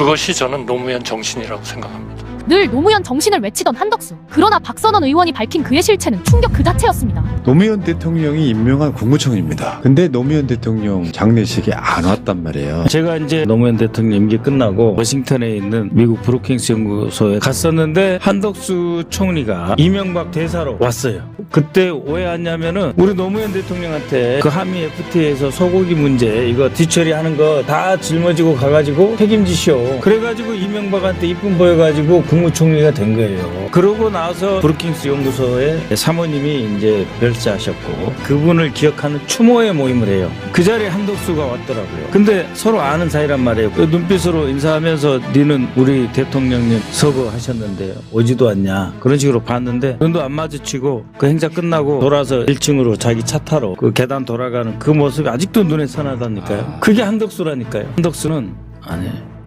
그것이 저는 노무현 정신이라고 생각합니다. 늘 노무현 정신을 외치던 한덕수. 그러나 박선원 의원이 밝힌 그의 실체는 충격 그 자체였습니다. 노무현 대통령이 임명한 국무총리입니다. 근데 노무현 대통령 장례식에 안 왔단 말이에요. 제가 이제 노무현 대통령 임기 끝나고 워싱턴에 있는 미국 브루킹스 연구소에 갔었는데 한덕수 총리가 이명박 대사로 왔어요. 그때 왜 왔냐면은 우리 노무현 대통령한테 그 한미 FTA에서 소고기 문제 이거 뒤처리하는 거 다 짊어지고 가가지고 책임지시오. 그래가지고 이명박한테 이쁨 보여가지고 국 무총리가 된 거예요. 그러고 나서 브루킹스 연구소에 사모님이 이제 별세하셨고 그분을 기억하는 추모의 모임을 해요. 그 자리에 한덕수가 왔더라고요. 근데 서로 아는 사이란 말이에요. 그 눈빛으로 인사하면서 니는 우리 대통령님 서거하셨는데 오지도 않냐 그런 식으로 봤는데 눈도 안 마주치고 그 행사 끝나고 돌아서 1층으로 자기 차 타러 그 계단 돌아가는 그 모습이 아직도 눈에 선하다니까요. 그게 한덕수라니까요. 한덕수는 아니